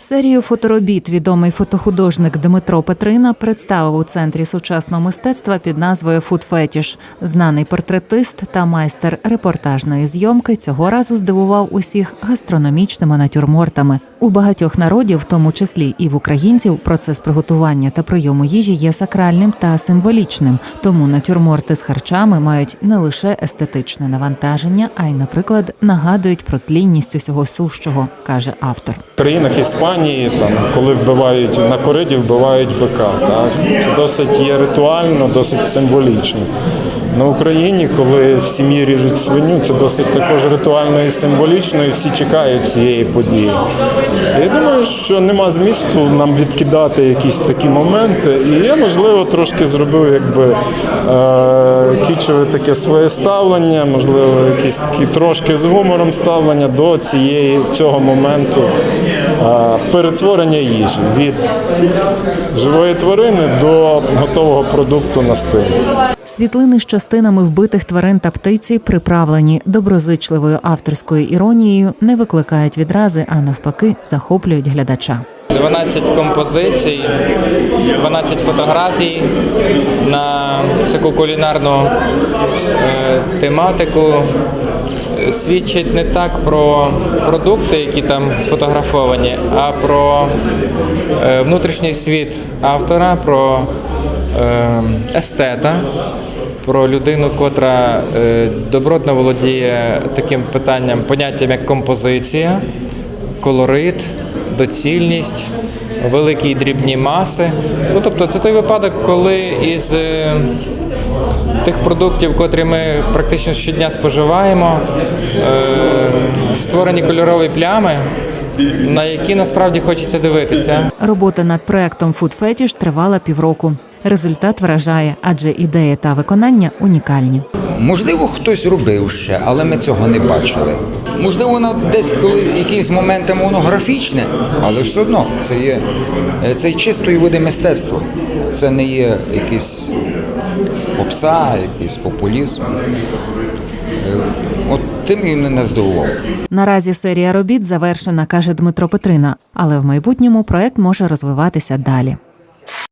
Серію фоторобіт відомий фотохудожник Дмитро Петрина представив у центрі сучасного мистецтва під назвою Футфетіш. Знаний портретист та майстер репортажної зйомки цього разу здивував усіх гастрономічними натюрмортами. У багатьох народів, в тому числі і в українців, процес приготування та прийому їжі є сакральним та символічним. Тому натюрморти з харчами мають не лише естетичне навантаження, а й, наприклад, нагадують про тлінність усього сущого, каже автор. В країнах Іспанії, там, коли вбивають на кориді, вбивають бика. Так? Це досить є ритуально, досить символічно. На Україні, коли в сім'ї ріжуть свиню, це досить також ритуально і символічно, і всі чекають цієї події. Я думаю, що нема змісту нам відкидати якісь такі моменти. І я, можливо, трошки зробив якби е, кічове таке своє ставлення, можливо, якісь такі трошки з гумором ставлення до цієї цього моменту перетворення їжі від живої тварини до готового продукту на стилі. Світлини з частинами вбитих тварин та птиці, приправлені доброзичливою авторською іронією, не викликають відрази, а навпаки, захоплюють глядача. 12 композицій, 12 фотографій на таку кулінарну е, тематику. Свідчить не так про продукти, які там сфотографовані, а про е, внутрішній світ автора, про е, естета, про людину, котра е, добротно володіє таким питанням, поняттям як композиція, колорит, доцільність, великі і дрібні маси. Ну, тобто, це той випадок, коли із е, тих продуктів, котрі ми практично щодня споживаємо, е, створені кольорові плями, на які насправді хочеться дивитися. Робота над проектом Food Fetish тривала півроку. Результат вражає, адже ідея та виконання унікальні. Можливо, хтось робив ще, але ми цього не бачили. Можливо, воно десь коли якимось моментами воно графічне, але все одно це є е, це є чистої води мистецтво. Це не є якийсь попса, якийсь популізм. Е, От тим він мене здивував. Наразі серія робіт завершена, каже Дмитро Петрина, але в майбутньому проект може розвиватися далі.